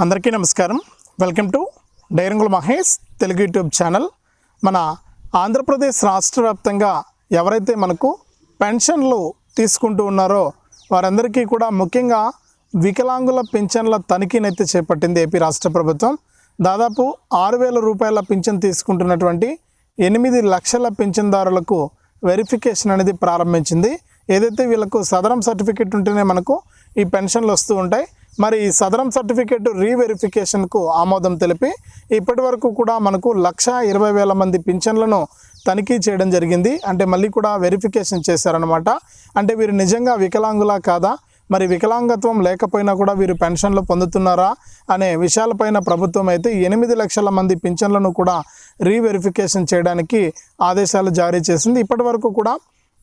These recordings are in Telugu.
అందరికీ నమస్కారం. Welcome to Dairangula Mahesh Telugu YouTube channel. మన ఆంధ్రప్రదేశ్ రాష్ట్ర వ్యాప్తంగా ఎవరైతే మనకు పెన్షన్లు తీసుకుంటూ ఉన్నారో వారందరికీ కూడా ముఖ్యంగా వికలాంగుల పింఛన్ల తనిఖీనైతే చేపట్టింది ఏపీ రాష్ట్ర ప్రభుత్వం. దాదాపు ఆరు వేల రూపాయల పింఛన్ తీసుకుంటున్నటువంటి ఎనిమిది లక్షల పింఛన్దారులకు వెరిఫికేషన్ అనేది ప్రారంభించింది. ఏదైతే వీళ్ళకు సదరం సర్టిఫికెట్ ఉంటేనే మనకు ఈ పెన్షన్లు వస్తూ ఉంటాయి. మరి ఈ సదరం సర్టిఫికేట్ రీవెరిఫికేషన్కు ఆమోదం తెలిపి ఇప్పటి వరకు కూడా మనకు లక్ష ఇరవై వేల మంది పింఛన్లను తనిఖీ చేయడం జరిగింది. అంటే మళ్ళీ కూడా వెరిఫికేషన్ చేశారనమాట అంటే వీరు నిజంగా వికలాంగులా కాదా? మరి వికలాంగత్వం లేకపోయినా కూడా వీరు పెన్షన్లు పొందుతున్నారా? అనే విషయాలపైన ప్రభుత్వం అయితే ఎనిమిది లక్షల మంది పింఛన్లను కూడా రీవెరిఫికేషన్ చేయడానికి ఆదేశాలు జారీ చేసింది. ఇప్పటి వరకు కూడా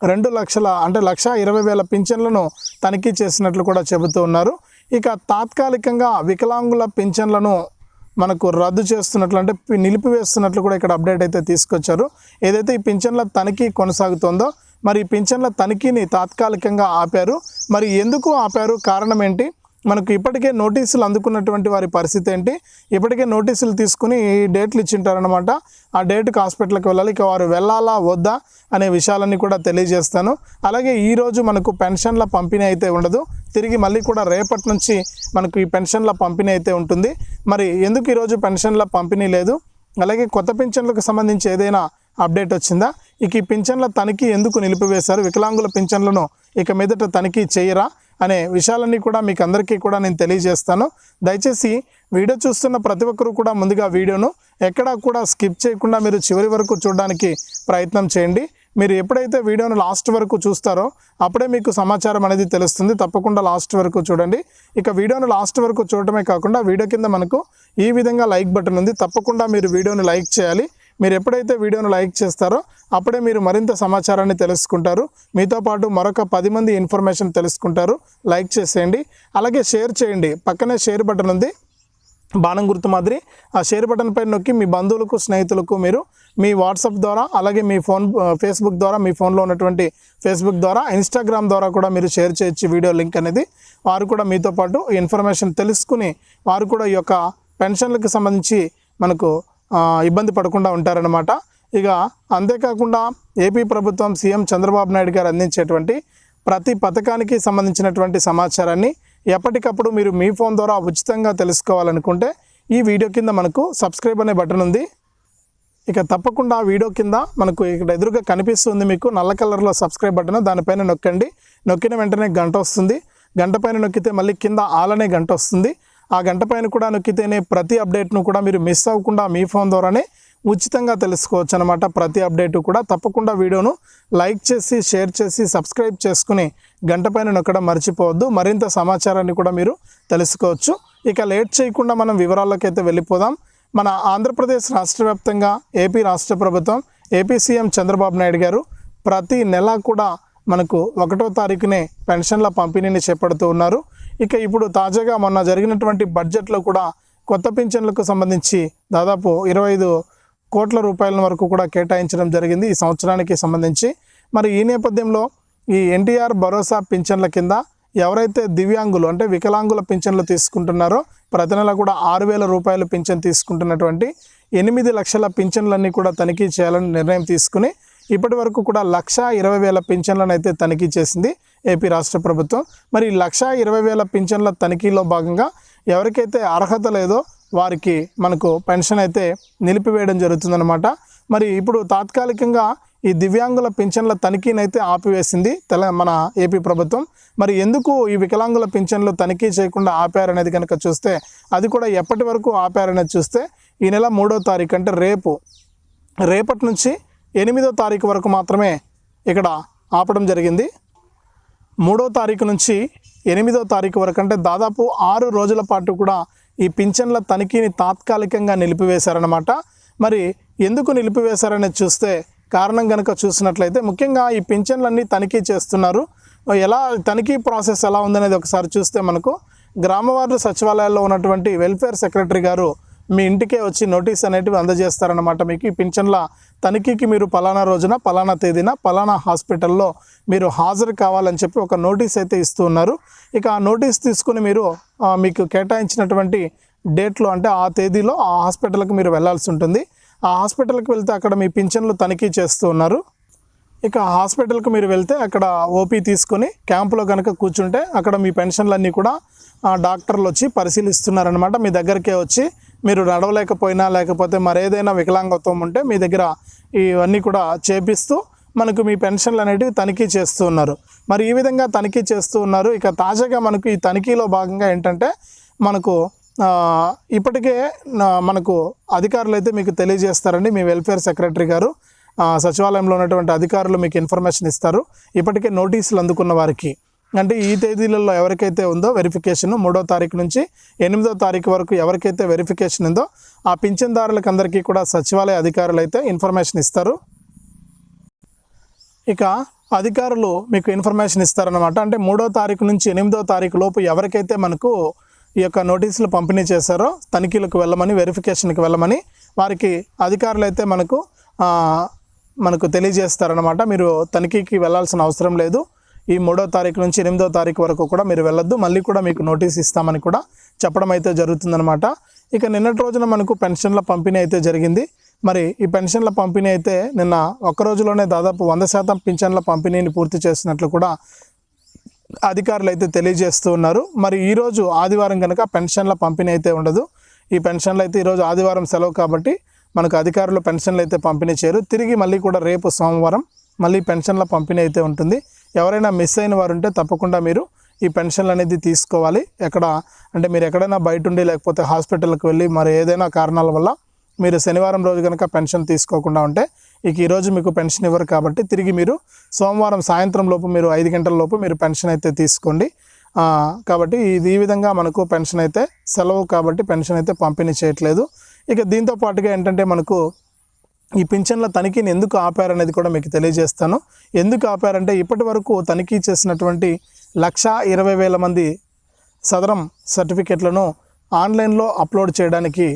రెండు లక్షల అంటే లక్ష ఇరవై వేల పింఛన్లను తనిఖీ చేసినట్లు కూడా చెబుతూ ఉన్నారు. ఇక తాత్కాలికంగా వికలాంగుల పింఛన్లను మనకు రద్దు చేస్తున్నట్లు అంటే పి- నిలిపివేస్తున్నట్లు కూడా ఇక్కడ అప్డేట్ అయితే తీసుకొచ్చారు. ఏదైతే ఈ పింఛన్ల తనిఖీ కొనసాగుతోందో మరి ఈ పింఛన్ల తనిఖీని తాత్కాలికంగా ఆపారు. మరి ఎందుకు ఆపారు? కారణం ఏంటి? మనకు ఇప్పటికే నోటీసులు అందుకున్నటువంటి వారి పరిస్థితి ఏంటి? ఇప్పటికే నోటీసులు తీసుకుని ఈ డేట్లు ఇచ్చింటారనమాట ఆ డేట్కి హాస్పిటల్కి వెళ్ళాలి. ఇక వారు వెళ్ళాలా? వద్దా? అనే విషయాలన్నీ కూడా తెలియజేస్తాను. అలాగే ఈరోజు మనకు పెన్షన్ల పంపిణీ అయితే ఉండదు. తిరిగి మళ్ళీ కూడా రేపటి నుంచి మనకు ఈ పెన్షన్ల పంపిణీ అయితే ఉంటుంది. మరి ఎందుకు ఈరోజు పెన్షన్ల పంపిణీ లేదు? అలాగే కొత్త పింఛన్లకు సంబంధించి ఏదైనా అప్డేట్ వచ్చిందా? ఇక ఈ పింఛన్ల తనిఖీ ఎందుకు నిలిపివేశారు? వికలాంగుల పింఛన్లను ఇక మీదట తనిఖీ చేయరా? అనే విషయాలన్నీ కూడా మీకు అందరికీ కూడా నేను తెలియజేస్తాను. దయచేసి వీడియో చూస్తున్న ప్రతి ఒక్కరూ కూడా ముందుగా వీడియోను ఎక్కడా కూడా స్కిప్ చేయకుండా మీరు చివరి వరకు చూడడానికి ప్రయత్నం చేయండి. మీరు ఎప్పుడైతే వీడియోను లాస్ట్ వరకు చూస్తారో అప్పుడే మీకు సమాచారం అనేది తెలుస్తుంది. తప్పకుండా లాస్ట్ వరకు చూడండి. ఇక వీడియోను లాస్ట్ వరకు చూడటమే కాకుండా వీడియో కింద మనకు ఈ విధంగా లైక్ బటన్ ఉంది. తప్పకుండా మీరు వీడియోను లైక్ చేయాలి. మీరు ఎప్పుడైతే వీడియోను లైక్ చేస్తారో అప్పుడే మీరు మరింత సమాచారాన్ని తెలుసుకుంటారు. మీతో పాటు మరొక పది మంది ఇన్ఫర్మేషన్ తెలుసుకుంటారు. లైక్ చేసేయండి. అలాగే షేర్ చేయండి. పక్కనే షేర్ బటన్ ఉంది. బాణం గుర్తు మాదిరి. ఆ షేర్ బటన్ పైన నొక్కి మీ బంధువులకు స్నేహితులకు మీరు మీ వాట్సాప్ ద్వారా అలాగే మీ ఫోన్ ఫేస్బుక్ ద్వారా మీ ఫోన్లో ఉన్నటువంటి ఫేస్బుక్ ద్వారా ఇన్స్టాగ్రామ్ ద్వారా కూడా మీరు షేర్ చేయొచ్చు వీడియో లింక్ అనేది. వారు కూడా మీతో పాటు ఇన్ఫర్మేషన్ తెలుసుకుని వారు కూడా ఈ యొక్క పెన్షన్లకు సంబంధించి మనకు ఇబ్బంది పడకుండా ఉంటారనమాట ఇక అంతేకాకుండా ఏపీ ప్రభుత్వం సీఎం చంద్రబాబు నాయుడు గారు అందించేటువంటి ప్రతి పథకానికి సంబంధించినటువంటి సమాచారాన్ని ఎప్పటికప్పుడు మీరు మీ ఫోన్ ద్వారా ఉచితంగా తెలుసుకోవాలనుకుంటే ఈ వీడియో కింద మనకు సబ్స్క్రైబ్ అనే బటన్ ఉంది. ఇక తప్పకుండా ఆ వీడియో కింద మనకు ఇక్కడ ఎదురుగా కనిపిస్తుంది మీకు నల్ల కలర్లో సబ్స్క్రైబ్ బటన్ దానిపైన నొక్కండి. నొక్కిన వెంటనే గంట వస్తుంది. గంట పైన నొక్కితే మళ్ళీ కింద ఆల్ అనే గంట వస్తుంది. ఆ గంట పైన కూడా నొక్కితేనే ప్రతి అప్డేట్ను కూడా మీరు మిస్ అవ్వకుండా మీ ఫోన్ ద్వారానే ఉచితంగా తెలుసుకోవచ్చు అనమాట ప్రతి అప్డేట్ కూడా తప్పకుండా వీడియోను లైక్ చేసి షేర్ చేసి సబ్స్క్రైబ్ చేసుకుని గంట పైన నొక్కడం మర్చిపోవద్దు. మరింత సమాచారాన్ని కూడా మీరు తెలుసుకోవచ్చు. ఇక లేట్ చేయకుండా మనం వివరాల్లోకి అయితే వెళ్ళిపోదాం. మన ఆంధ్రప్రదేశ్ రాష్ట్ర వ్యాప్తంగా ఏపీ రాష్ట్ర ప్రభుత్వం ఏపీ సీఎం చంద్రబాబు నాయుడు గారు ప్రతి నెల కూడా మనకు ఒకటో తారీఖునే పెన్షన్ల పంపిణీని చేపడుతూ ఉన్నారు. ఇక ఇప్పుడు తాజాగా మొన్న జరిగినటువంటి బడ్జెట్లో కూడా కొత్త పింఛన్లకు సంబంధించి దాదాపు ఇరవై ఐదు కోట్ల రూపాయల వరకు కూడా కేటాయించడం జరిగింది ఈ సంవత్సరానికి సంబంధించి. మరి ఈ నేపథ్యంలో ఈ ఎన్టీఆర్ భరోసా పింఛన్ల కింద ఎవరైతే దివ్యాంగులు అంటే వికలాంగుల పింఛన్లు తీసుకుంటున్నారో ప్రతి నెల కూడా ఆరు వేల రూపాయలు పింఛన్ తీసుకుంటున్నటువంటి ఎనిమిది లక్షల పింఛన్లన్నీ కూడా తనిఖీ చేయాలని నిర్ణయం తీసుకుని ఇప్పటి వరకు కూడా లక్ష ఇరవై వేల పింఛన్లను అయితే తనిఖీ చేసింది ఏపీ రాష్ట్ర ప్రభుత్వం. మరి లక్ష ఇరవై వేల పింఛన్ల తనిఖీలో భాగంగా ఎవరికైతే అర్హత లేదో వారికి మనకు పెన్షన్ అయితే నిలిపివేయడం జరుగుతుందన్నమాట. మరి ఇప్పుడు తాత్కాలికంగా ఈ దివ్యాంగుల పింఛన్ల తనిఖీని అయితే ఆపివేసింది తెల మన ఏపీ ప్రభుత్వం. మరి ఎందుకు ఈ వికలాంగుల పింఛన్లు తనిఖీ చేయకుండా ఆపారనేది కనుక చూస్తే అది కూడా ఎప్పటి వరకు ఆపారనేది చూస్తే ఈ నెల మూడో తారీఖు అంటే రేపు. రేపటి నుంచి ఎనిమిదో తారీఖు వరకు మాత్రమే ఇక్కడ ఆపడం జరిగింది. మూడో తారీఖు నుంచి ఎనిమిదో తారీఖు వరకు అంటే దాదాపు ఆరు రోజుల పాటు కూడా ఈ పింఛన్ల తనిఖీని తాత్కాలికంగా నిలిపివేశారనమాట మరి ఎందుకు నిలిపివేశారనేది చూస్తే కారణం కనుక చూసినట్లయితే ముఖ్యంగా ఈ పింఛన్లన్నీ తనిఖీ చేస్తున్నారు. ఎలా తనిఖీ ప్రాసెస్ ఎలా ఉందనేది ఒకసారి చూస్తే మనకు గ్రామవార్డు సచివాలయాల్లో ఉన్నటువంటి వెల్ఫేర్ సెక్రటరీ గారు మీ ఇంటికే వచ్చి నోటీస్ అనేటివి అందజేస్తారనమాట మీకు ఈ పింఛన్ల తనిఖీకి మీరు పలానా రోజున పలానా తేదీన పలానా హాస్పిటల్లో మీరు హాజరు కావాలని చెప్పి ఒక నోటీస్ అయితే ఇస్తూ ఉన్నారు. ఇక ఆ నోటీస్ తీసుకుని మీరు మీకు కేటాయించినటువంటి డేట్లో అంటే ఆ తేదీలో ఆ హాస్పిటల్కి మీరు వెళ్ళాల్సి ఉంటుంది. ఆ హాస్పిటల్కి వెళ్తే అక్కడ మీ పింఛన్లు తనిఖీ చేస్తూ ఉన్నారు. ఇక హాస్పిటల్కి మీరు వెళ్తే అక్కడ ఓపీ తీసుకొని క్యాంపులో కనుక కూర్చుంటే అక్కడ మీ పెన్షన్లన్నీ కూడా ఆ, డాక్టర్లు వచ్చి పరిశీలిస్తున్నారనమాట మీ దగ్గరికే వచ్చి మీరు నడవలేకపోయినా లేకపోతే మరేదైనా వికలాంగత్వం ఉంటే మీ దగ్గర ఇవన్నీ కూడా చేపిస్తూ మనకు మీ పెన్షన్లు అనేటివి తనిఖీ చేస్తూ ఉన్నారు. మరి ఈ విధంగా తనిఖీ చేస్తూ ఉన్నారు. ఇక తాజాగా మనకు ఈ తనిఖీలో భాగంగా ఏంటంటే మనకు ఇప్పటికే మనకు అధికారులు అయితే మీకు తెలియజేస్తారండి. మీ వెల్ఫేర్ సెక్రటరీ గారు ఆ, సచివాలయంలో ఉన్నటువంటి అధికారులు మీకు ఇన్ఫర్మేషన్ ఇస్తారు. ఇప్పటికే నోటీసులు అందుకున్న వారికి. అంటే ఈ తేదీలలో ఎవరికైతే ఉందో వెరిఫికేషన్ మూడో తారీఖు నుంచి ఎనిమిదో తారీఖు వరకు ఎవరికైతే వెరిఫికేషన్ ఉందో ఆ పింఛన్దారులకు అందరికీ కూడా సచివాలయ అధికారులు అయితే ఇన్ఫర్మేషన్ ఇస్తారు. ఇక అధికారులు మీకు ఇన్ఫర్మేషన్ ఇస్తారనమాట అంటే మూడో తారీఖు నుంచి ఎనిమిదో తారీఖు లోపు ఎవరికైతే మనకు ఈ యొక్క నోటీసులు పంపిణీ చేశారో తనిఖీలకు వెళ్ళమని వెరిఫికేషన్కి వెళ్ళమని వారికి అధికారులు అయితే మనకు మనకు తెలియజేస్తారనమాట మీరు తనిఖీకి వెళ్ళాల్సిన అవసరం లేదు. ఈ మూడో తారీఖు నుంచి ఎనిమిదో తారీఖు వరకు కూడా మీరు వెళ్ళొద్దు. మళ్ళీ కూడా మీకు నోటీస్ ఇస్తామని కూడా చెప్పడం అయితే జరుగుతుందనమాట ఇక నిన్నటి రోజున మనకు పెన్షన్ల పంపిణీ అయితే జరిగింది. మరి ఈ పెన్షన్ల పంపిణీ అయితే నిన్న ఒక్క రోజులోనే దాదాపు వంద శాతం పింఛన్ల పంపిణీని పూర్తి చేసినట్లు కూడా అధికారులు అయితే తెలియజేస్తూ ఉన్నారు. మరి ఈరోజు ఆదివారం కనుక పెన్షన్ల పంపిణీ అయితే ఉండదు. ఈ పెన్షన్లు అయితే ఈరోజు ఆదివారం సెలవు కాబట్టి మనకు అధికారులు పెన్షన్లు అయితే పంపిణీ చేయరు. తిరిగి మళ్ళీ కూడా రేపు సోమవారం మళ్ళీ పెన్షన్ల పంపిణీ అయితే ఉంటుంది. ఎవరైనా మిస్ అయిన వారు ఉంటే తప్పకుండా మీరు ఈ పెన్షన్లు అనేది తీసుకోవాలి. ఎక్కడ అంటే మీరు ఎక్కడైనా బయట ఉండి లేకపోతే హాస్పిటల్కి వెళ్ళి మరి ఏదైనా కారణాల వల్ల మీరు శనివారం రోజు కనుక పెన్షన్ తీసుకోకుండా ఉంటే ఇక ఈరోజు మీకు పెన్షన్ ఇవ్వరు కాబట్టి తిరిగి మీరు సోమవారం సాయంత్రం లోపు మీరు ఐదు గంటల లోపు మీరు పెన్షన్ అయితే తీసుకోండి. కాబట్టి ఇది ఈ విధంగా మనకు పెన్షన్ అయితే సెలవు కాబట్టి పెన్షన్ అయితే పంపిణీ చేయట్లేదు. ఇక దీంతో పాటుగా ఏంటంటే మనకు ఈ పింఛన్ల తనిఖీని ఎందుకు ఆపారనేది కూడా మీకు తెలియజేస్తాను. ఎందుకు ఆపారంటే ఇప్పటి వరకు తనిఖీ చేసినటువంటి లక్ష ఇరవై వేల మంది సదరం సర్టిఫికెట్లను ఆన్లైన్లో అప్లోడ్ చేయడానికి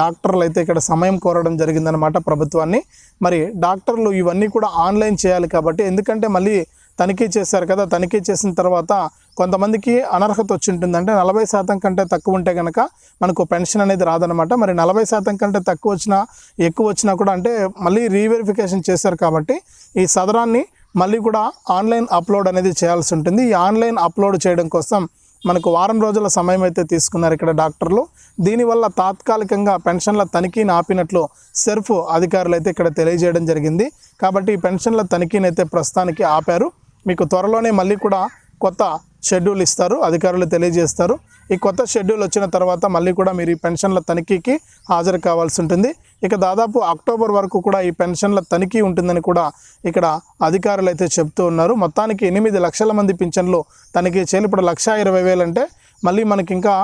డాక్టర్లు అయితే ఇక్కడ సమయం కోరడం జరిగిందనమాట ప్రభుత్వాన్ని. మరి డాక్టర్లు ఇవన్నీ కూడా ఆన్లైన్ చేయాలి కాబట్టి ఎందుకంటే మళ్ళీ తనిఖీ చేశారు కదా తనిఖీ చేసిన తర్వాత కొంతమందికి అనర్హత వచ్చి ఉంటుంది అంటే నలభై శాతం కంటే తక్కువ ఉంటే కనుక మనకు పెన్షన్ అనేది రాదనమాట మరి నలభై శాతం కంటే తక్కువ వచ్చినా ఎక్కువ వచ్చినా కూడా అంటే మళ్ళీ రీవెరిఫికేషన్ చేశారు కాబట్టి ఈ సదరాన్ని మళ్ళీ కూడా ఆన్లైన్ అప్లోడ్ అనేది చేయాల్సి ఉంటుంది. ఈ ఆన్లైన్ అప్లోడ్ చేయడం కోసం మనకు వారం రోజుల సమయం అయితే తీసుకున్నారు ఇక్కడ డాక్టర్లు. దీనివల్ల తాత్కాలికంగా పెన్షన్ల తనిఖీని ఆపినట్లు సెర్ఫ్ అధికారులు అయితే ఇక్కడ తెలియజేయడం జరిగింది. కాబట్టి ఈ పెన్షన్ల తనిఖీని అయితే ప్రస్తుతానికి ఆపారు. మీకు త్వరలోనే మళ్ళీ కూడా కొత్త షెడ్యూల్ ఇస్తారు అధికారులు తెలియజేస్తారు. ఈ కొత్త షెడ్యూల్ వచ్చిన తర్వాత మళ్ళీ కూడా మీరు ఈ పెన్షన్ల తనిఖీకి హాజరు కావాల్సి ఉంటుంది. ఇక దాదాపు అక్టోబర్ వరకు కూడా ఈ పెన్షన్ల తనిఖీ ఉంటుందని కూడా ఇక్కడ అధికారులు అయితే చెప్తూ ఉన్నారు. మొత్తానికి ఎనిమిది లక్షల మంది పింఛన్లు తనిఖీ చేయాలి. ఇప్పుడు లక్ష ఇరవై వేలు అంటే మళ్ళీ మనకి ఇంకా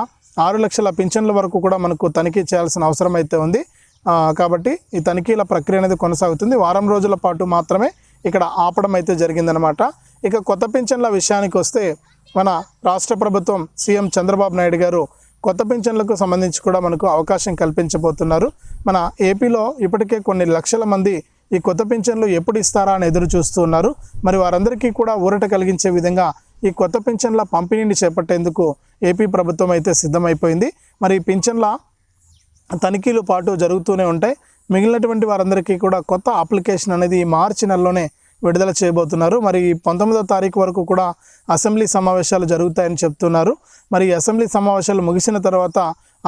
ఆరు లక్షల పింఛన్ల వరకు కూడా మనకు తనిఖీ చేయాల్సిన అవసరం అయితే ఉంది. కాబట్టి ఈ తనిఖీల ప్రక్రియ అనేది కొనసాగుతుంది. వారం రోజుల పాటు మాత్రమే ఇక్కడ ఆపడం అయితే జరిగిందనమాట ఇక కొత్త పింఛన్ల విషయానికి వస్తే మన రాష్ట్ర ప్రభుత్వం సీఎం చంద్రబాబు నాయుడు గారు కొత్త పింఛన్లకు సంబంధించి కూడా మనకు అవకాశం కల్పించబోతున్నారు. మన ఏపీలో ఇప్పటికే కొన్ని లక్షల మంది ఈ కొత్త పింఛన్లు ఎప్పుడు ఇస్తారా అని ఎదురు చూస్తూ ఉన్నారు మరి వారందరికీ కూడా ఊరట కలిగించే విధంగా ఈ కొత్త పింఛన్ల పంపిణీని చేపట్టేందుకు ఏపీ ప్రభుత్వం అయితే సిద్ధమైపోయింది. మరి ఈ పింఛన్ల తనిఖీలు పాటు జరుగుతూనే ఉంటాయి. మిగిలినటువంటి వారందరికీ కూడా కొత్త అప్లికేషన్ అనేది ఈ మార్చి నెలలోనే విడుదల చేయబోతున్నారు. మరి పంతొమ్మిదో తారీఖు వరకు కూడా అసెంబ్లీ సమావేశాలు జరుగుతాయని చెప్తున్నారు. మరి అసెంబ్లీ సమావేశాలు ముగిసిన తర్వాత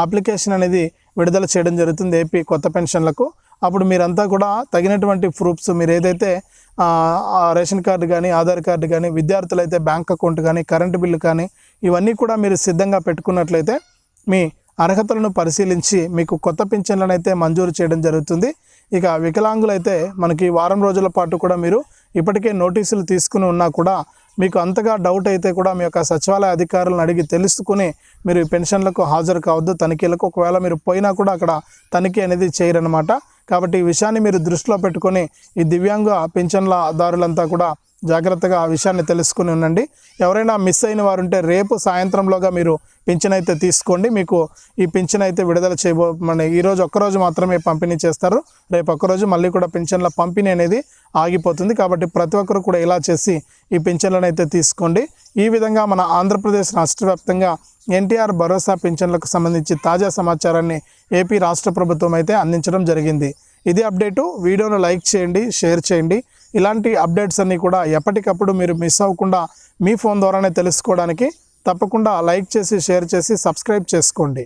అప్లికేషన్ అనేది విడుదల చేయడం జరుగుతుంది ఏపీ కొత్త పెన్షన్లకు. అప్పుడు మీరంతా కూడా తగినటువంటి ప్రూఫ్స్ మీరు ఏదైతే రేషన్ కార్డు కానీ ఆధార్ కార్డు కానీ విద్యార్థులైతే బ్యాంక్ అకౌంట్ కానీ కరెంటు బిల్లు కానీ ఇవన్నీ కూడా మీరు సిద్ధంగా పెట్టుకున్నట్లయితే మీ అర్హతలను పరిశీలించి మీకు కొత్త పింఛన్లను అయితే మంజూరు చేయడం జరుగుతుంది. ఇక వికలాంగులైతే మనకి వారం రోజుల పాటు కూడా మీరు ఇప్పటికే నోటీసులు తీసుకుని ఉన్నా కూడా మీకు అంతగా డౌట్ అయితే కూడా మీ యొక్క సచివాలయ అధికారులను అడిగి తెలుసుకుని మీరు ఈ పెన్షన్లకు హాజరు కావద్దు తనిఖీలకు. ఒకవేళ మీరు పోయినా కూడా అక్కడ తనిఖీ అనేది చేయరనమాట కాబట్టి ఈ విషయాన్ని మీరు దృష్టిలో పెట్టుకొని ఈ దివ్యాంగ పెన్షన్ల దారులంతా కూడా జాగ్రత్తగా ఆ విషయాన్ని తెలుసుకుని ఉండండి. ఎవరైనా మిస్ అయిన వారు ఉంటే రేపు సాయంత్రంలోగా మీరు పింఛన్ అయితే తీసుకోండి. మీకు ఈ పింఛన్ అయితే విడుదల చేయబో మన ఈరోజు ఒక్కరోజు మాత్రమే పంపిణీ చేస్తారు. రేపు ఒక్కరోజు మళ్ళీ కూడా పింఛన్ల పంపిణీ అనేది ఆగిపోతుంది. కాబట్టి ప్రతి ఒక్కరు కూడా ఇలా చేసి ఈ పింఛన్లను అయితే తీసుకోండి. ఈ విధంగా మన ఆంధ్రప్రదేశ్ రాష్ట్ర వ్యాప్తంగా ఎన్టీఆర్ భరోసా పింఛన్లకు సంబంధించి తాజా సమాచారాన్ని ఏపీ రాష్ట్ర ప్రభుత్వం అయితే అందించడం జరిగింది. ఇది అప్డేటు. వీడియోను లైక్ చేయండి షేర్ చేయండి. ఇలాంటి అప్డేట్స్ అన్నీ కూడా ఎప్పటికప్పుడు మీరు మిస్ అవ్వకుండా మీ ఫోన్ ద్వారానే తెలుసుకోవడానికి తప్పకుండా లైక్ చేసి షేర్ చేసి సబ్స్క్రైబ్ చేసుకోండి.